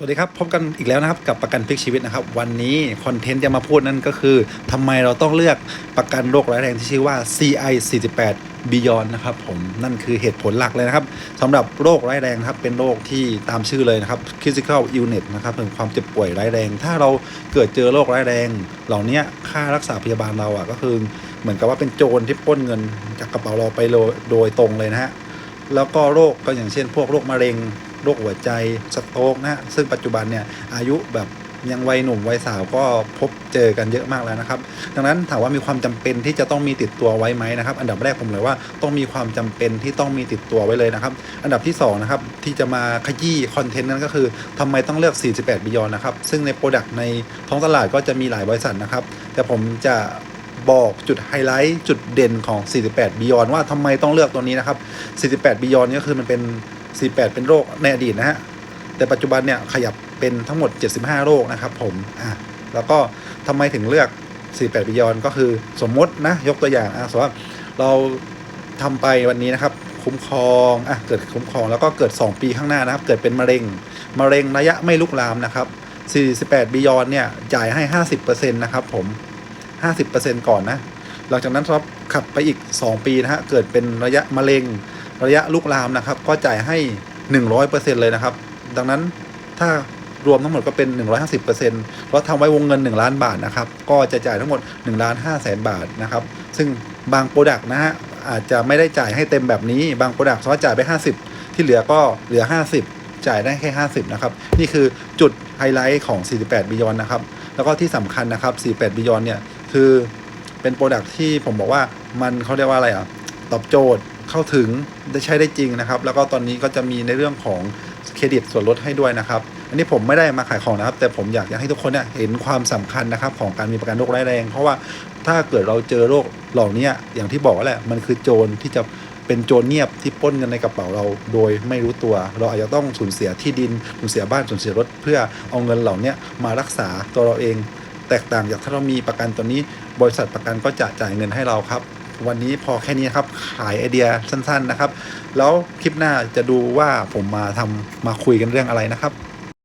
สวัสดีครับพบกันอีกแล้วนะครับกับประกันพลิกชีวิตนะครับ วันนี้คอนเทนต์จะมาพูดนั่นก็คือทำไมเราต้องเลือกประกันโรคร้ายแรงที่ชื่อว่า CI 48 Beyond นะครับผมนั่นคือเหตุผลหลักเลยนะครับสำหรับโรคร้ายแรงครับเป็นโรคที่ตามชื่อเลยนะครับ Critical Illness นะครับเป็นความเจ็บป่วยร้ายแรง ถ้าเราเกิดเจอโรคร้ายแรง เหล่านี้ค่ารักษาพยาบาลเราอะก็คือเหมือนกับว่าเป็นโจรที่ป้นเงินจากกระเป๋าเราไปโดยตรงเลยนะฮะ แล้วก็โรคก็อย่างเช่น พวกโรคมะเร็ง โรคหัวใจสโตรกนะฮะซึ่งปัจจุบันเนี่ยอายุแบบยังวัยหนุ่มวัยสาวก็พบเจอกันเยอะมากแล้วนะครับ ดังนั้นถามว่ามีความจำเป็นที่จะต้องมีติดตัวไว้ไหมนะครับ อันดับแรกผมเลยว่าต้องมีความจำเป็นที่ต้องมีติดตัวไว้เลยนะครับ อันดับที่สองนะครับที่จะมาขยี้คอนเทนต์นั้นก็คือทำไมต้องเลือก 48 บิยอนนะครับ ซึ่งในโปรดักต์ในท้องตลาดก็จะมีหลายบริษัทนะครับ แต่ผมจะ บอกจุดไฮไลท์จุดเด่นของ 48 Beyond ว่าทำไมต้องเลือกตัวนี้นะครับ 48 Beyond นี่ก็คือมันเป็น 48 เป็นโรคในอดีตนะฮะ แต่ปัจจุบันเนี่ยขยับเป็นทั้งหมด 75 โรคนะครับผม อะ แล้วก็ทำไมถึงเลือก 48 Beyond ก็คือสมมตินะ ยกตัวอย่างอะสมมติว่าเราทำไปวันนี้นะครับคุ้มครองอะเกิดคุ้มครองแล้วก็เกิด 2 ปีข้างหน้านะครับ เกิดเป็นมะเร็งมะเร็งระยะไม่ลุกลามนะครับ48 Beyond เนี่ยจ่ายให้ 50%นะครับผม 50%ก่อนนะ หลังจากนั้นครับขับไปอีก 2 ปีนะฮะ เกิดเป็นระยะมะเร็ง ระยะลุกลามนะครับ ก็จ่ายให้ 100%เลยนะครับ ดังนั้นถ้ารวมทั้งหมดก็เป็น 150%เพราะทำไว้วงเงิน 1 ล้านบาทนะครับ ก็จะจ่ายทั้งหมด1ล้าน5แสนบาทนะครับ ซึ่งบางโปรดักต์นะฮะอาจจะไม่ได้จ่ายให้เต็มแบบนี้ บางโปรดักต์สามารถจ่ายไป 50 ที่เหลือก็เหลือ 50 จ่ายได้แค่ 50 นะครับ นี่คือจุดไฮไลท์ของ 48 b e y o n นะครับ แล้วก็ที่สำคัญนะครับ 48 b e y o n เนี่ย คือเป็นโปรดักที่ผมบอกว่ามันเขาเรียกว่าอะไรอะ ตอบโจทย์เข้าถึงได้ใช้ได้จริงนะครับ แล้วก็ตอนนี้ก็จะมีในเรื่องของเครดิตส่วนลดให้ด้วยนะครับ อันนี้ผมไม่ได้มาขายของนะครับ แต่ผมอยากให้ทุกคนเนี่ยเห็นความสำคัญนะครับของการมีประกันโรคร้ายแรง เพราะว่าถ้าเกิดเราเจอโรคเหล่านี้อย่างที่บอกว่าแหละมันคือโจรที่จะเป็นโจรเงียบที่ป้นเงินในกระเป๋าเราโดยไม่รู้ตัว เราอาจจะต้องสูญเสียที่ดินสูญเสียบ้านสูญเสียรถ เพื่อเอาเงินเหล่านี้มารักษาตัวเราเอง แตกต่างจากถ้าเรามีประกันตัวนี้ บริษัทประกันก็จะจ่ายเงินให้เราครับ วันนี้พอแค่นี้ครับขายไอเดียสั้นๆนะครับ แล้วคลิปหน้าจะดูว่าผมมาทำมาคุยกันเรื่องอะไรนะครับ